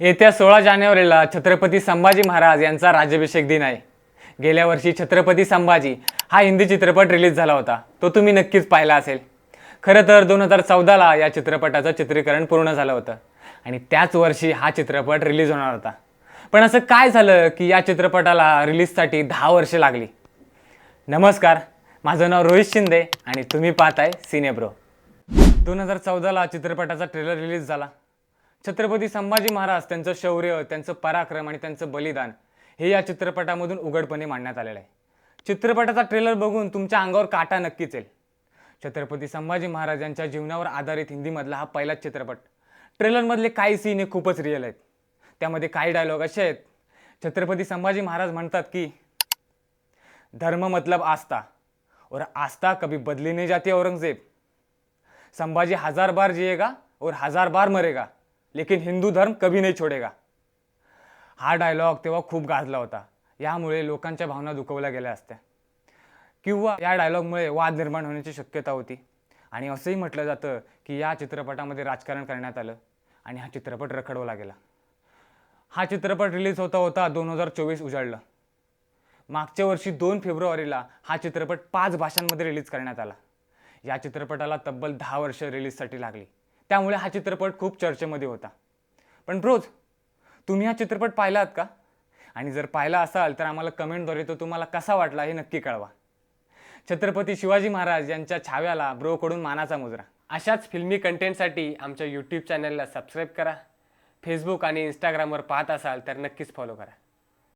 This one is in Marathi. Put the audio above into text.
येत्या सोळा जानेवारीला छत्रपती संभाजी महाराज यांचा राज्याभिषेक दिन आहे. गेल्या वर्षी छत्रपती संभाजी हा हिंदी चित्रपट रिलीज झाला होता. तो तुम्ही नक्कीच पाहिला असेल. खरं तर दोन हजार चौदाला या चित्रपटाचं चित्रीकरण पूर्ण झालं होतं. आणि त्याच वर्षी हा चित्रपट रिलीज होणार होता. पण असं काय झालं की या चित्रपटाला रिलीजसाठी दहा वर्षे लागली? नमस्कार माझं नाव रोहित शिंदे आणि तुम्ही पाहताय सिनेब्रो दोन हजार चौदाला चित्रपटाचा ट्रेलर रिलीज झाला. छत्रपती संभाजी महाराज त्यांचं शौर्य त्यांचं पराक्रम आणि त्यांचं बलिदान हे या चित्रपटामधून उघडपणे मांडण्यात आलेलं आहे. चित्रपटाचा ट्रेलर बघून तुमच्या अंगावर काटा नक्कीच येईल. छत्रपती संभाजी महाराज यांच्या जीवनावर आधारित हिंदीमधला हा पहिलाच चित्रपट. ट्रेलरमधले काही सीन हे खूपच रिअल आहेत. त्यामध्ये काही डायलॉग असे आहेत. छत्रपती संभाजी महाराज म्हणतात की धर्म मतलब आस्था. और आस्था कभी बदली नहीं जाती औरंगजेब. संभाजी हजार बार जिएगा और हजार बार मरेगा. लेकिन हिंदू धर्म कभी नाही छोडेगा। हा डायलॉग तेव्हा खूप गाजला होता. यामुळे लोकांच्या भावना दुखवल्या गेल्या असत्या. किंवा या डायलॉगमुळे वाद निर्माण होण्याची शक्यता होती. आणि असंही म्हटलं जातं की या चित्रपटामध्ये राजकारण करण्यात आलं आणि हा चित्रपट रखडवला गेला. हा चित्रपट रिलीज होता होता दोन हजार चोवीस उजाडलं. मागच्या वर्षी दोन फेब्रुवारीला हा चित्रपट पाच भाषांमध्ये रिलीज करण्यात आला. या चित्रपटाला तब्बल दहा वर्ष रिलीजसाठी लागली. त्यामुळे हा चित्रपट खूप चर्चेमध्ये होता. पण ब्रोज तुम्ही हा चित्रपट पाहिला आहात का? आणि जर पाहिला असाल तर आम्हाला कमेंटद्वारे तो तुम्हाला कसा वाटला हे नक्की कळवा. छत्रपती शिवाजी महाराज यांच्या छाव्याला ब्रोकडून मानाचा मुजरा. अशाच फिल्मी कंटेंटसाठी आमच्या यूट्यूब चॅनलला सबस्क्राईब करा. फेसबुक आणि इंस्टाग्रामवर पाहत असाल तर नक्कीच फॉलो करा.